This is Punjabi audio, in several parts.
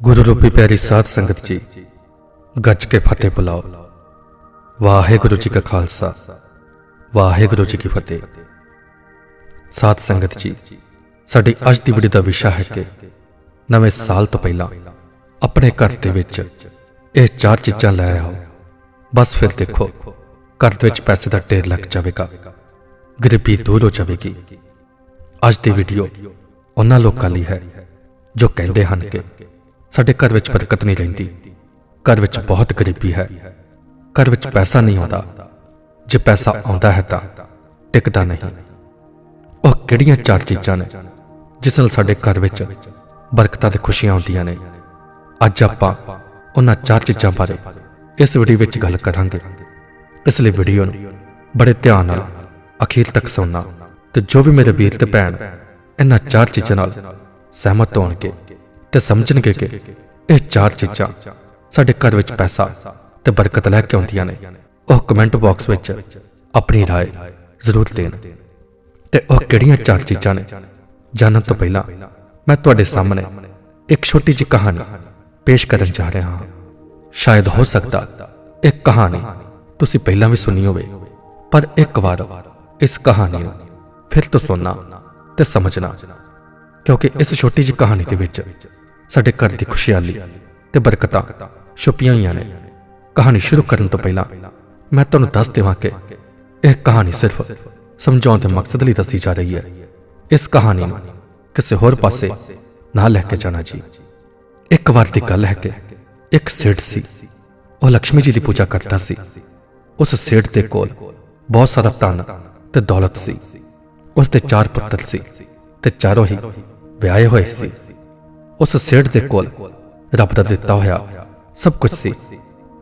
ਗੁਰੂ ਰੂਪੀ ਪਿਆਰੀ ਸਾਧ ਸੰਗਤ ਜੀ, ਗੱਜ ਕੇ ਫਤਿਹ ਬੁਲਾਓ। ਵਾਹਿਗੁਰੂ ਜੀ ਕਾ ਖਾਲਸਾ, ਵਾਹਿਗੁਰੂ ਜੀ ਕੀ ਫਤਿਹ। ਸਾਧ ਸੰਗਤ ਜੀ, ਸਾਡੀ ਅੱਜ ਦੀ ਵੀਡੀਓ ਦਾ ਵਿਸ਼ਾ ਹੈ ਕਿ ਨਵੇਂ ਸਾਲ ਤੋਂ ਪਹਿਲਾਂ ਆਪਣੇ ਘਰ ਦੇ ਵਿੱਚ ਇਹ ਚਾਰ ਚੀਜ਼ਾਂ ਲੈ ਆਓ। ਬਸ ਫਿਰ ਦੇਖੋ, ਘਰ ਦੇ ਵਿੱਚ ਪੈਸੇ ਦਾ ਢੇਰ ਲੱਗ ਜਾਵੇਗਾ, ਗਰੀਬੀ ਦੂਰ ਹੋ ਜਾਵੇਗੀ। ਅੱਜ ਦੀ ਵੀਡੀਓ ਉਹਨਾਂ ਲੋਕਾਂ ਲਈ ਹੈ ਜੋ ਕਹਿੰਦੇ ਹਨ ਕਿ ਸਾਡੇ ਘਰ ਵਿੱਚ ਬਰਕਤ ਨਹੀਂ ਰਹਿੰਦੀ। ਘਰ ਵਿੱਚ ਬਹੁਤ ਗਰੀਬੀ ਹੈ। ਘਰ ਵਿੱਚ ਪੈਸਾ ਨਹੀਂ ਆਉਂਦਾ। ਜੇ ਪੈਸਾ ਆਉਂਦਾ ਹੈ ਤਾਂ ਟਿਕਦਾ ਨਹੀਂ। ਉਹ ਕਿਹੜੀਆਂ ਚਾਰ ਚੀਜ਼ਾਂ ਨੇ ਜਿਸ ਨਾਲ ਸਾਡੇ ਘਰ ਵਿੱਚ ਬਰਕਤਾਂ ਤੇ ਖੁਸ਼ੀਆਂ ਆਉਂਦੀਆਂ ਨੇ। ਅੱਜ ਆਪਾਂ ਉਹਨਾਂ ਚਾਰ ਚੀਜ਼ਾਂ ਬਾਰੇ ਇਸ ਵੀਡੀਓ ਵਿੱਚ ਗੱਲ ਕਰਾਂਗੇ। ਇਸ ਲਈ ਵੀਡੀਓ ਨੂੰ ਬੜੇ ਧਿਆਨ ਨਾਲ ਅਖੀਰ ਤੱਕ ਸੁਣਨਾ ਤੇ ਜੋ ਵੀ ਮੇਰੇ ਵੀਰ ਤੇ ਭੈਣ ਇਹਨਾਂ ਚਾਰ ਚੀਜ਼ਾਂ ਨਾਲ ਸਹਿਮਤ ਹੋਣਗੇ ਤੇ ਸਮਝਣਗੇ ਕਿ ਇਹ ਚਾਰ ਚੀਜ਼ਾਂ ਸਾਡੇ ਘਰ ਵਿੱਚ ਪੈਸਾ ਤੇ ਬਰਕਤ ਲੈ ਕੇ ਆਉਂਦੀਆਂ ਨੇ ਉਹ ਕਮੈਂਟ ਬਾਕਸ ਵਿੱਚ ਆਪਣੀ رائے ਜ਼ਰੂਰ ਦੇਣ ਤੇ ਉਹ ਕਿਹੜੀਆਂ ਚਾਰ ਚੀਜ਼ਾਂ ਨੇ ਜਾਣਨ ਤੋਂ ਪਹਿਲਾਂ ਮੈਂ ਤੁਹਾਡੇ ਸਾਹਮਣੇ ਇੱਕ ਛੋਟੀ ਜਿਹੀ ਕਹਾਣੀ ਪੇਸ਼ ਕਰਨ ਜਾ ਰਿਹਾ ਹਾਂ ਸ਼ਾਇਦ ਹੋ ਸਕਦਾ ਇਹ ਕਹਾਣੀ ਤੁਸੀਂ ਪਹਿਲਾਂ ਵੀ ਸੁਣੀ ਹੋਵੇ ਪਰ ਇੱਕ ਵਾਰ ਇਸ ਕਹਾਣੀ ਨੂੰ ਫਿਰ ਤੋਂ ਸੁਣਨਾ ਤੇ ਸਮਝਣਾ ਕਿਉਂਕਿ ਇਸ ਛੋਟੀ ਜਿਹੀ ਕਹਾਣੀ ਦੇ ਵਿੱਚ ਸਾਡੇ ਘਰ ਦੀ ਖੁਸ਼ਹਾਲੀ ਤੇ ਬਰਕਤਾਂ ਛੁਪੀਆਂ ਹੋਈਆਂ ਨੇ। ਕਹਾਣੀ ਸ਼ੁਰੂ ਕਰਨ ਤੋਂ ਪਹਿਲਾਂ ਮੈਂ ਤੁਹਾਨੂੰ ਦੱਸ ਦੇਵਾਂ ਕਿ ਇਹ ਕਹਾਣੀ ਸਿਰਫ ਸਮਝਾਉਣ ਦੇ ਮਕਸਦ ਲਈ ਦੱਸੀ ਜਾ ਰਹੀ ਹੈ। ਇਸ ਕਹਾਣੀ ਨੂੰ ਕਿਸੇ ਹੋਰ ਪਾਸੇ ਨਾ ਲੈ ਕੇ ਜਾਣਾ ਜੀ। ਇੱਕ ਵਾਰ ਦੀ ਗੱਲ ਹੈ ਕਿ ਇੱਕ ਸੇਠ ਸੀ। ਉਹ ਲక్ష్ਮੀ ਜੀ ਦੀ ਪੂਜਾ ਕਰਦਾ ਸੀ। ਉਸ ਸੇਠ ਦੇ ਕੋਲ ਬਹੁਤ ਸਾਰਾ ਧਨ ਤੇ ਦੌਲਤ ਸੀ। ਉਸ ਦੇ ਚਾਰ ਪੁੱਤਰ ਸੀ ਤੇ ਚਾਰੋਂ ਹੀ ਵਿਆਹੇ ਹੋਏ ਸੀ। ਉਸ ਸੇਠ ਦੇ ਕੋਲ ਰੱਬ ਦਾ ਦਿੱਤਾ ਹੋਇਆ ਸਭ ਕੁਝ ਸੀ।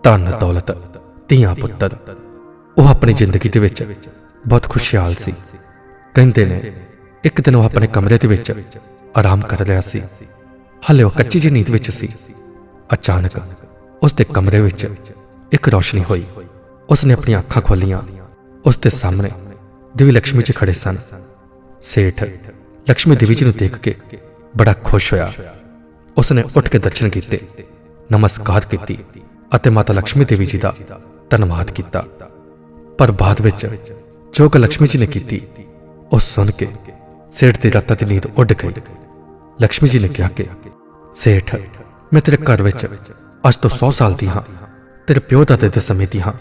ਧਨ ਦੌਲਤ ਧੀਆਂ ਪੁੱਤਰ। ਉਹ ਆਪਣੀ ਜ਼ਿੰਦਗੀ ਦੇ ਵਿੱਚ ਬਹੁਤ ਖੁਸ਼ਹਾਲ ਸੀ। ਕਹਿੰਦੇ ਨੇ ਇੱਕ ਦਿਨ ਉਹ ਆਪਣੇ ਕਮਰੇ ਦੇ ਵਿੱਚ ਆਰਾਮ ਕਰ ਰਿਹਾ ਸੀ। ਹਲੇ ਉਹ ਕੱਚੀ ਜਿਹੀ ਨੀਂਦ ਵਿੱਚ ਸੀ। ਅਚਾਨਕ ਉਸ ਦੇ ਕਮਰੇ ਵਿੱਚ ਇੱਕ ਰੋਸ਼ਨੀ ਹੋਈ। ਉਸ ਨੇ ਆਪਣੀਆਂ ਅੱਖਾਂ ਖੋਲੀਆਂ। ਉਸ ਦੇ ਸਾਹਮਣੇ ਦੇਵੀ ਲక్ష్ਮੀ ਜੀ ਖੜੇ ਸਨ। ਸੇਠ ਲక్ష్ਮੀ ਦੇਵੀ ਜੀ ਨੂੰ ਦੇਖ ਕੇ ਬੜਾ ਖੁਸ਼ ਹੋਇਆ। ਉਸਨੇ ਉੱਠ ਕੇ ਦਰਸ਼ਨ ਕੀਤੇ, ਨਮਸਕਾਰ ਕੀਤੀ ਅਤੇ ਮਾਤਾ ਲక్ష్ਮੀ ਦੇਵੀ ਜੀ ਦਾ ਧੰਨਵਾਦ ਕੀਤਾ। ਪਰ ਬਾਅਦ ਵਿੱਚ ਜੋ ਕਿ ਲక్ష్ਮੀ ਜੀ ਨੇ ਕੀਤੀ, ਉਹ ਸੁਣ ਕੇ ਸੇਠ ਦੀ ਰਾਤਾਂ ਦੀ ਨੀਂਦ ਉੱਡ ਗਈ। ਲక్ష్ਮੀ ਜੀ ਨੇ ਕਿਹਾ ਕਿ, ਸੇਠ, ਮੈਂ ਤੇਰੇ ਘਰ ਵਿੱਚ ਅੱਜ ਤੋਂ 100 ਸਾਲ ਦੀ ਹਾਂ, ਤੇਰੇ ਪਿਓ ਦਾਦੇ ਦੇ ਸਮੇਂ ਦੀ ਹਾਂ,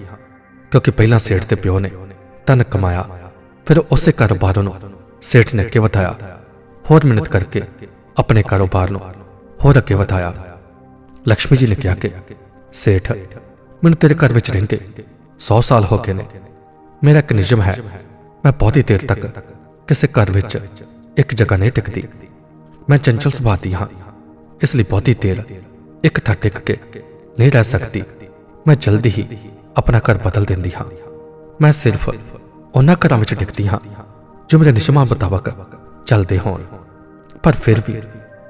ਕਿਉਂਕਿ ਪਹਿਲਾਂ ਸੇਠ ਦੇ ਪਿਓ ਨੇ ਧਨ ਕਮਾਇਆ, ਫਿਰ ਉਸੇ ਕਾਰੋਬਾਰ ਨੂੰ ਸੇਠ ਨੇ ਅੱਗੇ ਵਧਾਇਆ। ਹੋਰ ਮਿਹਨਤ ਕਰਕੇ ਆਪਣੇ ਕਾਰੋਬਾਰ ਨੂੰ ਹੋਰ ਅੱਗੇ ਵਧਾਇਆ। ਲక్ష్ਮੀ ਜੀ ਨੇ ਕਿਹਾ ਕਿ, ਸੇਠ, ਮੈਨੂੰ ਤੇਰੇ ਘਰ ਵਿੱਚ ਰਹਿੰਦੇ 100 ਸਾਲ ਹੋ ਗਏ ਨੇ। ਮੇਰਾ ਇੱਕ ਨਿਯਮ ਹੈ, ਮੈਂ ਬਹੁਤੀ ਦੇਰ ਤੱਕ ਕਿਸੇ ਘਰ ਵਿੱਚ ਇੱਕ ਜਗ੍ਹਾ ਨਹੀਂ ਟਿਕਦੀ। ਮੈਂ ਚੰਚਲ ਸੁਭਾਅ ਦੀ ਹਾਂ। ਇਸ ਲਈ ਬਹੁਤੀ ਦੇਰ ਇੱਕ ਥਾਂ ਟਿਕ ਕੇ ਨਹੀਂ ਰਹਿ ਸਕਦੀ। ਮੈਂ ਜਲਦੀ ਹੀ ਆਪਣਾ ਘਰ ਬਦਲ ਦਿੰਦੀ ਹਾਂ। ਮੈਂ ਸਿਰਫ ਉਹਨਾਂ ਘਰਾਂ ਵਿੱਚ ਟਿਕਦੀ ਹਾਂ ਜੋ ਮੇਰੇ ਨਿਯਮਾਂ ਮੁਤਾਬਕ ਚੱਲਦੇ ਹੋਣ। ਪਰ ਫਿਰ ਵੀ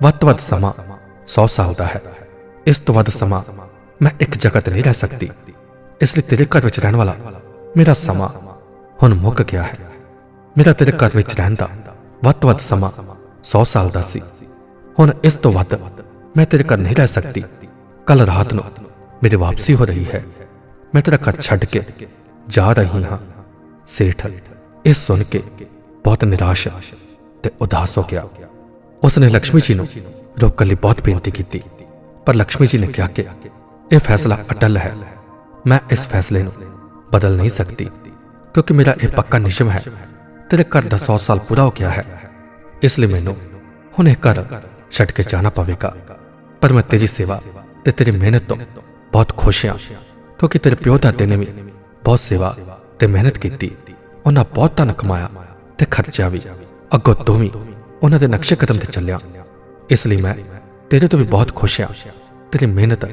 ਵੱਧ ਤੋਂ ਵੱਧ ਸਮਾਂ 100 ਸਾਲ ਦਾ ਹੈ। ਇਸ ਤੋਂ ਵੱਧ ਸਮਾਂ ਮੈਂ ਇੱਕ ਜਗ੍ਹਾ ਤੇ ਨਹੀਂ ਰਹਿ ਸਕਦੀ। ਇਸ ਲਈ ਤੇਰੇ ਘਰ ਵਿੱਚ ਰਹਿਣ ਵਾਲਾ ਮੇਰਾ ਸਮਾਂ ਹੁਣ ਮੁੱਕ ਗਿਆ ਹੈ। ਮੇਰਾ ਤੇਰੇ ਘਰ ਵਿੱਚ ਰਹਿਣ ਦਾ ਵੱਧ ਤੋਂ ਵੱਧ ਸਮਾਂ 100 ਸਾਲ ਦਾ ਸੀ। ਹੁਣ ਇਸ ਤੋਂ ਵੱਧ ਮੈਂ ਤੇਰੇ ਘਰ ਨਹੀਂ ਰਹਿ ਸਕਦੀ। ਕੱਲ ਰਾਤ ਨੂੰ ਮੇਰੀ ਵਾਪਸੀ ਹੋ ਰਹੀ ਹੈ। ਮੈਂ ਤੇਰਾ ਘਰ ਛੱਡ ਕੇ ਜਾ ਰਹੀ ਹਾਂ। ਸੇਠ, ਇਹ ਸੁਣ ਕੇ ਬਹੁਤ ਨਿਰਾਸ਼ ਤੇ ਉਦਾਸ ਹੋ ਗਿਆ। ਉਸ ਨੇ ਲక్ష్ਮੀ ਜੀ ਨੂੰ ਰੋਕਣ ਲਈ ਬਹੁਤ ਬੇਨਤੀ ਕੀਤੀ। ਪਰ ਲక్ష్ਮੀ ਜੀ ਨੇ ਕਿਹਾ ਕਿ ਇਹ ਫੈਸਲਾ ਅਟਲ ਹੈ। ਮੈਂ ਇਸ ਫੈਸਲੇ ਨੂੰ ਬਦਲ ਨਹੀਂ ਸਕਦੀ, ਕਿਉਂਕਿ ਮੇਰਾ ਇਹ ਪੱਕਾ ਨਿਸ਼ਮ ਹੈ। ਤੇਰੇ ਘਰ ਦਾ 100 ਸਾਲ ਪੂਰਾ ਹੋ ਗਿਆ ਹੈ। ਇਸ ਲਈ ਮੈਨੂੰ ਹੁਣ ਇਹ ਘਰ ਛੱਡ ਕੇ ਜਾਣਾ ਪਵੇਗਾ। ਪਰ ਮੈਂ ਤੇਰੀ ਸੇਵਾ ਤੇ ਤੇਰੀ ਮਿਹਨਤ ਤੋਂ ਬਹੁਤ ਖੁਸ਼ ਹਾਂ, ਕਿਉਂਕਿ ਤੇਰੇ ਪਿਓ ਦਾਦੇ ਨੇ ਵੀ ਬਹੁਤ ਸੇਵਾ ਤੇ ਮਿਹਨਤ ਕੀਤੀ। ਉਹਨਾਂ ਬਹੁਤ ਧਨ ਕਮਾਇਆ ਤੇ ਖਰਚਿਆ ਵੀ। ਅੱਗੋਂ ਤੂੰ ਵੀ ਉਹਨਾਂ ਦੇ ਨਕਸ਼ੇ ਕਦਮ ਤੇ ਚੱਲਿਆ। ਇਸ ਲਈ ਮੈਂ ਤੇਰੇ ਤੋਂ ਵੀ ਬਹੁਤ ਖੁਸ਼ ਹਾਂ। ਤੇਰੀ ਮਿਹਨਤ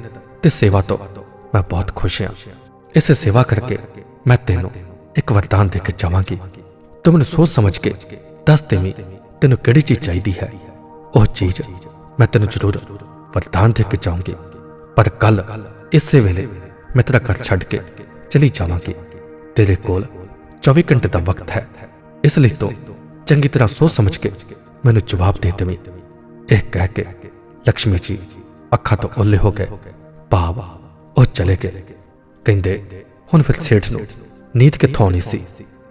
ਤੇ ਸੇਵਾ ਤੋਂ ਮੈਂ ਬਹੁਤ ਖੁਸ਼ ਹਾਂ। ਇਸ ਸੇਵਾ ਕਰਕੇ ਮੈਂ ਤੈਨੂੰ ਇੱਕ ਵਰਦਾਨ ਦੇ ਕੇ ਜਾਵਾਂਗੀ। ਤੂੰ ਮੈਨੂੰ ਸੋਚ ਸਮਝ ਕੇ ਦੱਸ ਦੇਵੀਂ ਤੈਨੂੰ ਕਿਹੜੀ ਚੀਜ਼ ਚਾਹੀਦੀ ਹੈ। ਉਹ ਚੀਜ਼ ਮੈਂ ਤੈਨੂੰ ਜ਼ਰੂਰ ਵਰਦਾਨ ਦੇ ਕੇ ਜਾਊਂਗੀ। ਪਰ ਕੱਲ, ਇਸੇ ਵੇਲੇ ਮੈਂ ਤੇਰਾ ਘਰ ਛੱਡ ਕੇ ਚਲੀ ਜਾਵਾਂਗੀ। ਤੇਰੇ ਕੋਲ 24 ਘੰਟੇ ਦਾ ਵਕਤ ਹੈ। ਇਸ ਲਈ ਤੂੰ ਚੰਗੀ ਤਰ੍ਹਾਂ ਸੋਚ ਸਮਝ ਕੇ ਮੈਨੂੰ ਜਵਾਬ ਦੇ ਦੇਵੀਂ। ਇਹ ਕਹਿ ਕੇ ਲక్ష్ਮੀ ਜੀ ਅੱਖਾਂ ਤੋਂ ਓਲੇ ਹੋ ਗਏ ਭਾਵ ਉਹ ਚਲੇ ਗਏ ਕਹਿੰਦੇ ਹੁਣ ਫਿਰ ਸੇਠ ਨੂੰ ਨੀਂਦ ਕਿੱਥੋਂ ਆਉਣੀ ਸੀ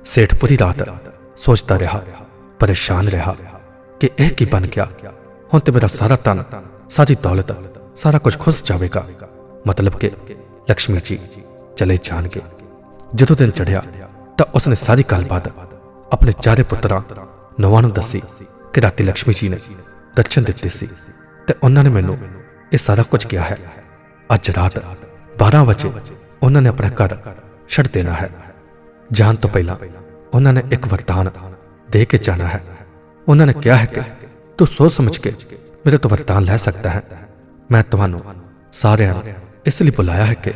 ਸੇਠ ਪੂਰੀ ਰਾਤ ਸੋਚਦਾ ਰਿਹਾ ਪਰੇਸ਼ਾਨ ਰਿਹਾ ਕਿ ਇਹ ਕੀ ਬਣ ਗਿਆ ਹੁਣ ਤੇ ਮੇਰਾ ਸਾਰਾ ਤਨ ਸਾਰੀ ਦੌਲਤ ਸਾਰਾ ਕੁਝ ਖੁੱਸ ਜਾਵੇਗਾ ਮਤਲਬ ਕਿ ਲక్ష్ਮੀ ਜੀ ਚਲੇ ਜਾਣਗੇ ਜਦੋਂ ਦਿਨ ਚੜਿਆ ਤਾਂ ਉਸਨੇ ਸਾਰੀ ਗੱਲਬਾਤ ਆਪਣੇ ਚਾਰੇ ਪੁੱਤਰਾਂ ਨਵਾਂ ਨੂੰ ਦੱਸੀ ਕਿ ਰਾਤੀ ਲక్ష్ਮੀ ਜੀ ਨੇ ਦਰਸ਼ਨ ਦਿੱਤੇ ਸੀ ਤੇ ਉਹਨਾਂ ਨੇ ਮੈਨੂੰ ਇਹ ਸਾਰਾ ਕੁਝ ਕਿਹਾ ਹੈ। ਅੱਜ ਰਾਤ 12 ਵਜੇ ਉਹਨਾਂ ਨੇ ਆਪਣਾ ਘਰ ਛੱਡ ਦੇਣਾ ਹੈ। ਜਾਣ ਤੋਂ ਪਹਿਲਾਂ ਉਹਨਾਂ ਨੇ ਇੱਕ ਵਰਦਾਨ ਦੇ ਕੇ ਜਾਣਾ ਹੈ। ਉਹਨਾਂ ਨੇ ਕਿਹਾ ਹੈ ਕਿ ਤੂੰ ਸੋਚ ਸਮਝ ਕੇ ਮੇਰੇ ਤੋਂ ਵਰਦਾਨ ਲੈ ਸਕਦਾ ਹੈ। ਮੈਂ ਤੁਹਾਨੂੰ ਸਾਰਿਆਂ ਨੂੰ ਇਸ ਲਈ ਬੁਲਾਇਆ ਹੈ ਕਿ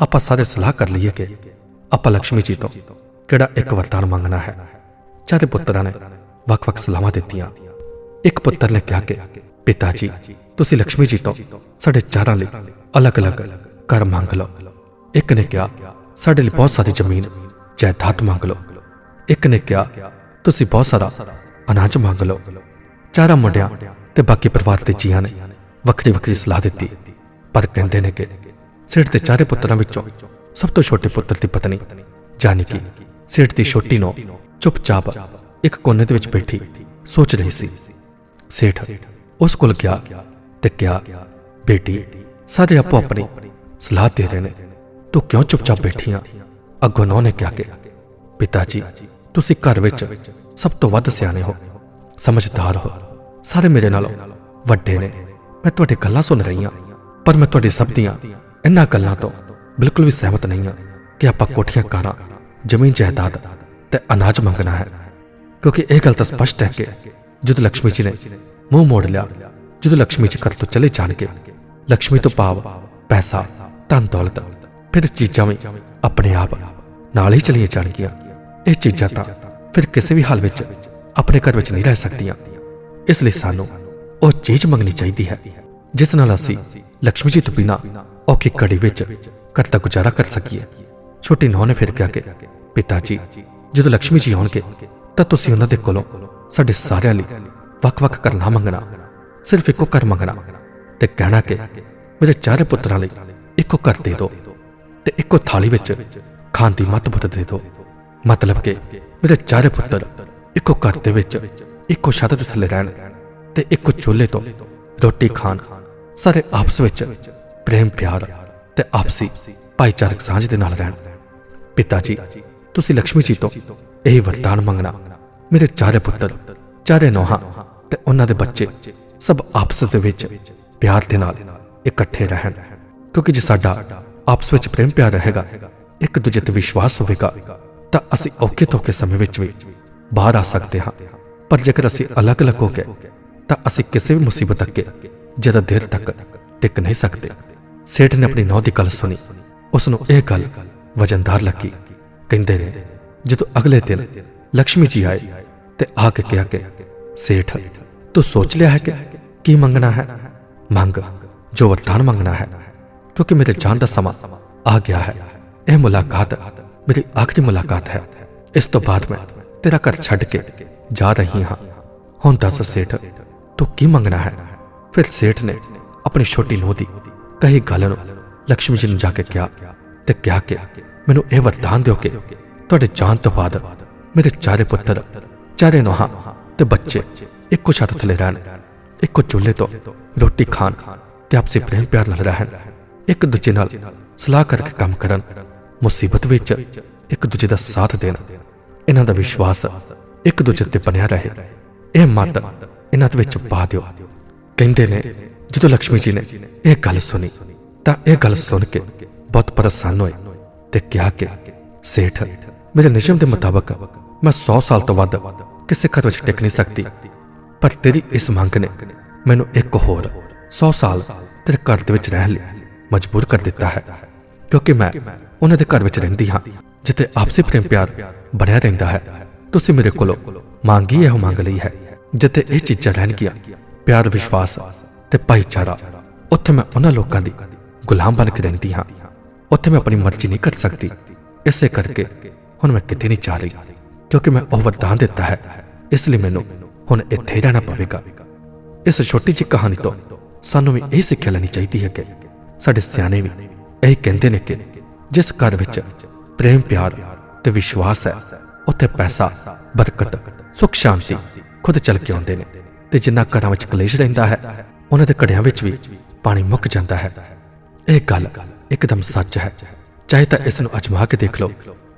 ਆਪਾਂ ਸਾਰੇ ਸਲਾਹ ਕਰ ਲਈਏ ਕਿ ਆਪਾਂ ਲక్ష్ਮੀ ਜੀ ਤੋਂ ਕਿਹੜਾ ਇੱਕ ਵਰਦਾਨ ਮੰਗਣਾ ਹੈ। ਚਾਰੇ ਪੁੱਤਰਾਂ ਨੇ ਵੱਖ-ਵੱਖ ਸਲਾਹਾਂ ਦਿੱਤੀਆਂ। ਇੱਕ ਪੁੱਤਰ ਨੇ ਕਿਹਾ ਕਿ, ਪਿਤਾ ਜੀ, ਤੁਸੀਂ ਲక్ష్ਮੀ ਜੀ ਤੋਂ ਸਾਡੇ ਚਾਰਾਂ ਲਈ ਅਲੱਗ-ਅਲੱਗ ਘਰ ਮੰਗ ਲਓ। ਇੱਕ ਨੇ ਕਿਹਾ, ਸਾਡੇ ਲਈ ਬਹੁਤ ਸਾਰੀ ਜ਼ਮੀਨ ਜਾਇਦਾਦ ਮੰਗ ਲਓ। ਇੱਕ ਨੇ ਕਿਹਾ, ਤੁਸੀਂ ਬਹੁਤ ਸਾਰਾ ਅਨਾਜ ਮੰਗ ਲਓ। ਚਾਰਾਂ ਮੁੰਡਿਆਂ ਤੇ ਬਾਕੀ ਪਰਿਵਾਰ ਦੇ ਜੀਆਂ ਨੇ ਵੱਖਰੀ ਵੱਖਰੀ ਸਲਾਹ ਦਿੱਤੀ। ਪਰ ਕਹਿੰਦੇ ਨੇ ਕਿ ਸੇਠ ਦੇ ਚਾਰੇ ਪੁੱਤਰਾਂ ਵਿੱਚੋਂ ਸਭ ਤੋਂ ਛੋਟੇ ਪੁੱਤਰ ਦੀ ਪਤਨੀ ਜਾਨੀ ਕਿ ਸੇਠ ਦੀ ਛੋਟੀ ਨੋ ਚੁੱਪਚਾਪ ਇੱਕ ਕੋਨੇ ਦੇ ਵਿੱਚ ਬੈਠੀ ਸੋਚ ਰਹੀ ਸੀ ਸੇਠ ਉਸ ਕੋਲ ਗਿਆ ਤੇ ਕਿਹਾ, ਬੇਟੀ ਸਾਰੇ ਆਪੋ ਆਪਣੀ ਸਲਾਹ ਦੇ ਰਹੇ ਨੇ। ਤੂੰ ਕਿਉਂ ਚੁੱਪਚਾਪ ਬੈਠੀ ਅੱਗੋਂ ਨੌ ਨੇ ਕਿਹਾ ਕਿ ਪਿਤਾ ਜੀ ਤੁਸੀਂ ਘਰ ਵਿੱਚ ਸਭ ਤੋਂ ਵੱਧ ਸਿਆਣੇ ਹੋ। ਸਮਝਦਾਰ ਹੋ। ਸਾਰੇ ਮੇਰੇ ਨਾਲੋਂ ਵੱਡੇ ਨੇ। ਮੈਂ ਤੁਹਾਡੀ ਗੱਲਾਂ ਸੁਣ ਰਹੀ ਹਾਂ ਪਰ ਮੈਂ ਤੁਹਾਡੇ ਸਭ ਦੀਆਂ ਇਹਨਾਂ ਗੱਲਾਂ ਤੋਂ ਬਿਲਕੁਲ ਵੀ ਸਹਿਮਤ ਨਹੀਂ ਹਾਂ ਕਿ ਆਪਾਂ ਕੋਠੀਆਂ ਕਾਰਾਂ, ਜ਼ਮੀਨ ਜਾਇਦਾਦ ਤੇ ਅਨਾਜ ਮੰਗਣਾ ਹੈ। ਕਿਉਂਕਿ ਇਹ ਗੱਲ ਤਾਂ ਸਪਸ਼ਟ ਹੈ ਕਿ ਜਦੋਂ ਲక్ష్ਮੀ ਜੀ ਨੇ ਮੂੰਹ ਮੋੜ ਲਿਆ ਜਦੋਂ ਲక్ష్ਮੀ ਜੀ ਘਰ ਤੋਂ ਚਲੇ ਜਾਣਗੇ ਲక్ష్ਮੀ ਤੋਂ ਭਾਵ ਪੈਸਾ ਧਨ ਦੌਲਤ ਫਿਰ ਚੀਜ਼ਾਂ ਵੀ ਆਪਣੇ ਆਪ ਨਾਲ ਹੀ ਚਲੀਆਂ ਜਾਣਗੀਆਂ ਇਹ ਚੀਜ਼ਾਂ ਤਾਂ ਫਿਰ ਕਿਸੇ ਵੀ ਹਾਲ ਵਿੱਚ ਆਪਣੇ ਘਰ ਵਿੱਚ ਨਹੀਂ ਰਹਿ ਸਕਦੀਆਂ ਇਸ ਲਈ ਸਾਨੂੰ ਉਹ ਚੀਜ਼ ਮੰਗਣੀ ਚਾਹੀਦੀ ਹੈ ਜਿਸ ਨਾਲ ਅਸੀਂ ਲక్ష్ਮੀ ਜੀ ਤੋਂ ਬਿਨਾ ਔਖੀ ਘੜੀ ਵਿੱਚ ਘਰ ਦਾ ਗੁਜ਼ਾਰਾ ਕਰ ਸਕੀਏ ਛੋਟੀ ਨੌਂ ਨੇ ਫਿਰ ਕਿਹਾ ਕਿ ਪਿਤਾ ਜੀ ਜਦੋਂ ਲక్ష్ਮੀ ਜੀ ਆਉਣਗੇ ਤਾਂ ਤੁਸੀਂ ਉਹਨਾਂ ਦੇ ਕੋਲੋਂ ਸਾਡੇ ਸਾਰਿਆਂ ਲਈ ਵੱਖ-ਵੱਖ ਘਰ ਨਾ ਮੰਗਣਾ, ਸਿਰਫ ਇੱਕੋ ਘਰ ਮੰਗਣਾ ਤੇ ਕਹਿਣਾ ਕਿ ਮੇਰੇ ਚਾਰੇ ਪੁੱਤਰਾਂ ਲਈ ਇੱਕੋ ਘਰ ਦੇ ਦਿਓ ਤੇ ਇੱਕੋ ਥਾਲੀ ਵਿੱਚ ਖਾਣ ਦੀ ਮੱਤ ਬੁੱਤ ਦੇ ਦਿਓ। ਮਤਲਬ ਕਿ ਮੇਰੇ ਚਾਰੇ ਪੁੱਤਰ ਇੱਕੋ ਘਰ ਦੇ ਵਿੱਚ ਇੱਕੋ ਛੱਤ ਦੇ ਥੱਲੇ ਰਹਿਣ ਤੇ ਇੱਕੋ ਚੁੱਲ੍ਹੇ ਤੋਂ ਰੋਟੀ ਖਾਣ, ਸਾਰੇ ਆਪਸ ਵਿੱਚ ਪ੍ਰੇਮ, ਪਿਆਰ ਤੇ ਆਪਸੀ ਭਾਈਚਾਰਕ ਸਾਂਝ ਦੇ ਨਾਲ ਰਹਿਣ। ਪਿਤਾ ਜੀ, ਤੁਸੀਂ ਲక్ష్ਮੀ ਜੀ ਤੋਂ ਇਹ ਵਰਦਾਨ ਮੰਗਣਾ ਮੇਰੇ ਚਾਰੇ ਪੁੱਤਰ, ਚਾਰੇ ਨੋਹਾਂ ਤੇ ਉਹਨਾਂ ਦੇ ਬੱਚੇ ਸਭ ਆਪਸ ਦੇ ਵਿੱਚ ਪਿਆਰ ਦੇ ਨਾਲ ਇਕੱਠੇ ਰਹਿਣ। ਕਿਉਂਕਿ ਜੇ ਸਾਡਾ ਆਪਸ ਵਿੱਚ ਪ੍ਰੇਮ ਪਿਆਰ ਰਹੇਗਾ, ਇੱਕ ਦੂਜੇ ਤੇ ਵਿਸ਼ਵਾਸ ਹੋਵੇਗਾ, ਤਾਂ ਅਸੀਂ ਔਖੇ ਤੋਂ ਸਮੇਂ ਵਿੱਚ ਵੀ ਬਾਹਰ ਆ ਸਕਦੇ ਹਾਂ। ਪਰ ਜੇਕਰ ਅਸੀਂ ਅਲੱਗ-ਅਲੱਗ ਹੋ ਕੇ, ਤਾਂ ਅਸੀਂ ਕਿਸੇ ਵੀ ਮੁਸੀਬਤ ਅੱਗੇ ਜ਼ਿਆਦਾ ਦੇਰ ਤੱਕ ਟਿਕ ਨਹੀਂ ਸਕਦੇ। ਸੇਠ ਨੇ ਆਪਣੀ ਨੌ ਦੀ ਗੱਲ ਸੁਣੀ। ਉਸ ਨੂੰ ਇਹ ਗੱਲ ਵਜਨਦਾਰ ਲੱਗੀ। ਕਹਿੰਦੇ ਨੇ, ਜਦੋਂ ਅਗਲੇ ਦਿਨ ਲక్ష్ਮੀ ਜੀ ਆਏ ਤੇ ਆ ਕੇ ਕਿਹਾ ਕਿ ਸੇਠ ਤੂੰ ਸੋਚ ਲਿਆ ਹੈ ਕਿ ਕੀ ਮੰਗਣਾ ਹੈ ਮੰਗ ਜੋ ਵਰਦਾਨ ਮੰਗਣਾ ਹੈ ਕਿਉਂਕਿ ਮੇਰੇ ਜਾਣ ਦਾ ਸਮਾਂ ਆ ਗਿਆ ਹੈ ਇਹ ਮੁਲਾਕਾਤ ਮੇਰੀ ਆਖਰੀ ਮੁਲਾਕਾਤ ਹੈ ਇਸ ਤੋਂ ਬਾਅਦ ਮੈਂ ਤੇਰਾ ਘਰ ਛੱਡ ਕੇ ਜਾ ਰਹੀ ਹਾਂ ਹੁਣ ਦੱਸ ਸੇਠ ਤੂੰ ਕੀ ਮੰਗਣਾ ਹੈ ਫਿਰ ਸੇਠ ਨੇ ਆਪਣੀ ਛੋਟੀ ਨੂੰਹ ਦੀ ਕਹੀ ਗੱਲ ਨੂੰ ਲక్ష్ਮੀ ਜੀ ਨੂੰ ਜਾ ਕੇ ਕਿਹਾ ਤੇ ਕਿਹਾ ਕਿ ਮੈਨੂੰ ਇਹ ਵਰਦਾਨ ਦਿਓ ਕਿ ਤੁਹਾਡੇ ਜਾਣ ਤੋਂ ਬਾਅਦ ਮੇਰੇ ਚਾਰੇ ਪੁੱਤਰ ਚਾਰੇ ਨੋਹਾਂ ਤੇ ਬੱਚੇ ਇੱਕੋ ਛੱਤ ਥੱਲੇ ਰਹਿਣ ਇੱਕੋ ਚੁੱਲ੍ਹੇ ਤੋਂ ਰੋਟੀ ਖਾਣ ਤੇ ਆਪਸੇ ਪ੍ਰੇਮ ਪਿਆਰ ਨਾਲ ਰਹਿਣ ਇੱਕ ਦੂਜੇ ਨਾਲ ਸਲਾਹ ਕਰਕੇ ਕੰਮ ਕਰਨ ਮੁਸੀਬਤ ਵਿੱਚ ਇੱਕ ਦੂਜੇ ਦਾ ਸਾਥ ਦੇਣ ਇਹਨਾਂ ਦਾ ਵਿਸ਼ਵਾਸ ਇੱਕ ਦੂਜੇ ਤੇ ਬਣਿਆ ਰਹੇ ਇਹ ਮਤ ਇਹਨਾਂ ਦੇ ਵਿੱਚ ਪਾ ਦਿਓ ਕਹਿੰਦੇ ਨੇ ਜਦੋਂ ਲక్ష్ਮੀ ਜੀ ਨੇ ਇਹ ਗੱਲ ਸੁਣੀ ਤਾਂ ਇਹ ਗੱਲ ਸੁਣ ਕੇ ਬਹੁਤ ਪਰੇਸ਼ਾਨ ਹੋਏ ਤੇ ਕਿਹਾ ਕਿ ਸੇਠ ਮੇਰੇ ਨਿਯਮ ਦੇ ਮੁਤਾਬਕ ਮੈਂ 100 ਸਾਲ ਤੋਂ ਵੱਧ ਕਿਸੇ ਘਰ ਵਿੱਚ ਟਿਕ ਨਹੀਂ ਸਕਦੀ ਪਰ ਤੇਰੀ ਇਸ ਮੰਗ ਨੇ ਮੈਨੂੰ ਇੱਕ ਹੋਰ 100 ਸਾਲ ਤੇਰੇ ਘਰ ਦੇ ਵਿੱਚ ਰਹਿਣ ਲਈ ਮਜਬੂਰ ਕਰ ਦਿੱਤਾ ਹੈ ਕਿਉਂਕਿ ਮੈਂ ਉਹਨਾਂ ਦੇ ਘਰ ਵਿੱਚ ਰਹਿੰਦੀ ਹਾਂ ਜਿੱਥੇ ਆਪਸੀ ਪ੍ਰੇਮ ਪਿਆਰ ਬਣਿਆ ਰਹਿੰਦਾ ਹੈ ਤੁਸੀਂ ਮੇਰੇ ਕੋਲੋਂ ਮੰਗੀ ਇਹੋ ਮੰਗ ਲਈ ਹੈ ਜਿੱਥੇ ਇਹ ਚੀਜ਼ਾਂ ਰਹਿਣਗੀਆਂ ਪਿਆਰ ਵਿਸ਼ਵਾਸ ਤੇ ਭਾਈਚਾਰਾ ਉੱਥੇ ਮੈਂ ਉਹਨਾਂ ਲੋਕਾਂ ਦੀ ਗੁਲਾਮ ਬਣ ਕੇ ਰਹਿੰਦੀ ਹਾਂ ਉੱਥੇ ਮੈਂ ਆਪਣੀ ਮਰਜ਼ੀ ਨਹੀਂ ਕਰ ਸਕਦੀ ਇਸੇ ਕਰਕੇ ਹੁਣ ਮੈਂ ਕਿਤੇ ਨਹੀਂ ਜਾ ਰਹੀ, ਕਿਉਂਕਿ ਮੈਂ ਉਹ ਵਰਦਾਨ ਦਿੱਤਾ ਹੈ। ਇਸ ਲਈ ਮੈਨੂੰ ਹੁਣ ਇੱਥੇ ਰਹਿਣਾ ਪਵੇਗਾ। ਇਸ ਛੋਟੀ ਜਿਹੀ ਕਹਾਣੀ ਤੋਂ ਸਾਨੂੰ ਵੀ ਇਹ ਸਿੱਖਿਆ ਲੈਣੀ ਚਾਹੀਦੀ ਹੈ ਕਿ ਸਾਡੇ ਸਿਆਣੇ ਵੀ ਇਹ ਕਹਿੰਦੇ ਨੇ ਕਿ ਜਿਸ ਘਰ ਵਿੱਚ ਪ੍ਰੇਮ, ਪਿਆਰ ਤੇ ਵਿਸ਼ਵਾਸ ਹੈ, ਉੱਥੇ ਪੈਸਾ, ਬਰਕਤ, ਸੁਖ, ਸ਼ਾਂਤੀ ਖੁਦ ਚੱਲ ਕੇ ਆਉਂਦੇ ਨੇ ਤੇ ਜਿੰਨਾ ਘਰਾਂ ਵਿੱਚ ਕਲੇਸ਼ ਰਹਿੰਦਾ ਹੈ, ਉਹਨਾਂ ਦੇ ਘੜਿਆਂ ਵਿੱਚ ਵੀ ਪਾਣੀ ਮੁੱਕ ਜਾਂਦਾ ਹੈ। ਇਹ ਗੱਲ ਇੱਕਦਮ ਸੱਚ ਹੈ। ਚਾਹੇ ਤਾਂ ਇਸ ਨੂੰ ਅਜਮਾ ਕੇ ਦੇਖ ਲਓ।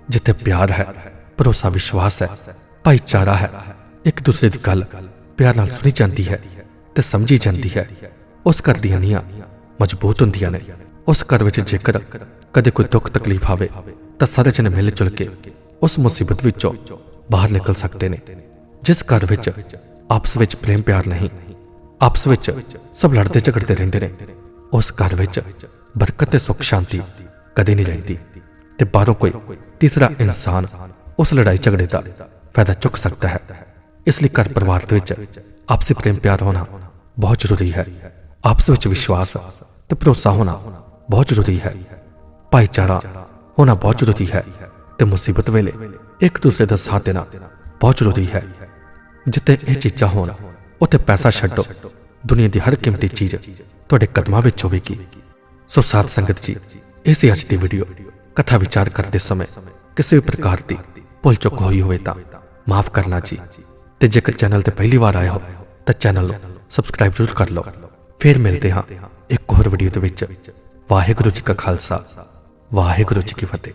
ਜਿੱਥੇ ਪਿਆਰ ਹੈ, ਭਰੋਸਾ, ਵਿਸ਼ਵਾਸ ਹੈ, ਭਾਈਚਾਰਾ ਹੈ, ਇੱਕ ਦੂਸਰੇ ਦੀ ਗੱਲ ਪਿਆਰ ਨਾਲ ਸੁਣੀ ਜਾਂਦੀ ਹੈ ਤੇ ਸਮਝੀ ਜਾਂਦੀ ਹੈ। ਉਸ ਘਰ ਦੀਆਂ ਨੀਆਂ ਮਜ਼ਬੂਤ ਹੁੰਦੀਆਂ ਨੇ। ਉਸ ਘਰ ਵਿੱਚ ਜੇਕਰ ਕਦੇ ਕੋਈ ਦੁੱਖ, ਤਕਲੀਫ ਆਵੇ, ਤਾਂ ਸਾਰੇ ਜਣੇ ਮਿਲ ਜੁਲ ਕੇ ਉਸ ਮੁਸੀਬਤ ਵਿੱਚੋਂ ਬਾਹਰ ਨਿਕਲ ਸਕਦੇ ਨੇ। ਜਿਸ ਘਰ ਵਿੱਚ ਆਪਸ ਵਿੱਚ ਪ੍ਰੇਮ, ਪਿਆਰ ਨਹੀਂ, ਆਪਸ ਵਿੱਚ ਸਭ ਲੜਦੇ, ਝਗੜਦੇ ਰਹਿੰਦੇ ਨੇ, ਉਸ ਘਰ ਵਿੱਚ ਬਰਕਤ ਤੇ ਸੁੱਖ, ਸ਼ਾਂਤੀ ਕਦੇ ਨਹੀਂ ਰਹਿੰਦੀ ਤੇ ਬਾਹਰੋਂ ਕੋਈ ਤੀਸਰਾ ਇਨਸਾਨ ਉਸ ਲੜਾਈ ਝਗੜੇ ਦਾ ਫਾਇਦਾ ਚੁੱਕ ਸਕਦਾ ਹੈ। ਇਸ ਲਈ ਘਰ ਪਰਿਵਾਰ ਦੇ ਵਿੱਚ ਆਪਸੀ ਪ੍ਰੇਮ ਪਿਆਰ ਹੋਣਾ ਬਹੁਤ ਜ਼ਰੂਰੀ ਹੈ। ਆਪਸ ਵਿੱਚ ਵਿਸ਼ਵਾਸ ਤੇ ਭਰੋਸਾ ਹੋਣਾ ਬਹੁਤ ਜ਼ਰੂਰੀ ਹੈ। ਭਾਈਚਾਰਾ ਹੋਣਾ ਬਹੁਤ ਜ਼ਰੂਰੀ ਹੈ ਤੇ ਮੁਸੀਬਤ ਵੇਲੇ ਇੱਕ ਦੂਸਰੇ ਦਾ ਸਾਥ ਦੇਣਾ ਬਹੁਤ ਜ਼ਰੂਰੀ ਹੈ। ਜਿੱਥੇ ਇਹ ਚੀਜ਼ਾਂ ਹੋਣ, ਉੱਥੇ ਪੈਸਾ ਛੱਡੋ। ਦੁਨੀਆ ਦੀ ਹਰ ਕੀਮਤੀ ਚੀਜ਼ ਤੁਹਾਡੇ ਕਦਮਾਂ ਵਿੱਚ ਹੋਵੇਗੀ। ਸੋ ਸਾਧ ਸੰਗਤ ਜੀ, ਇਸੇ ਅੱਜ ਦੀ ਵੀਡੀਓ ਕਥਾ ਵਿਚਾਰ ਕਰਦੇ ਸਮੇਂ ਕਿਸੇ ਵੀ ਪ੍ਰਕਾਰ ਦੀ ਭੁੱਲ ਚੁੱਕ ਹੋਈ ਹੋਵੇ ਤਾਂ ਮਾਫ ਕਰਨਾ ਜੀ। ਤੇ ਜੇਕਰ ਚੈਨਲ ਤੇ ਪਹਿਲੀ ਵਾਰ ਆਏ ਹੋ, ਤਾਂ ਚੈਨਲ ਨੂੰ ਸਬਸਕ੍ਰਾਈਬ ਜ਼ਰੂਰ ਕਰ ਲਓ। ਫਿਰ ਮਿਲਦੇ ਹਾਂ ਇੱਕ ਹੋਰ ਵੀਡੀਓ ਦੇ ਵਿੱਚ। ਵਾਹਿਗੁਰੂ ਜੀ ਕਾ ਖਾਲਸਾ, ਵਾਹਿਗੁਰੂ ਜੀ ਕੀ ਫਤਿਹ।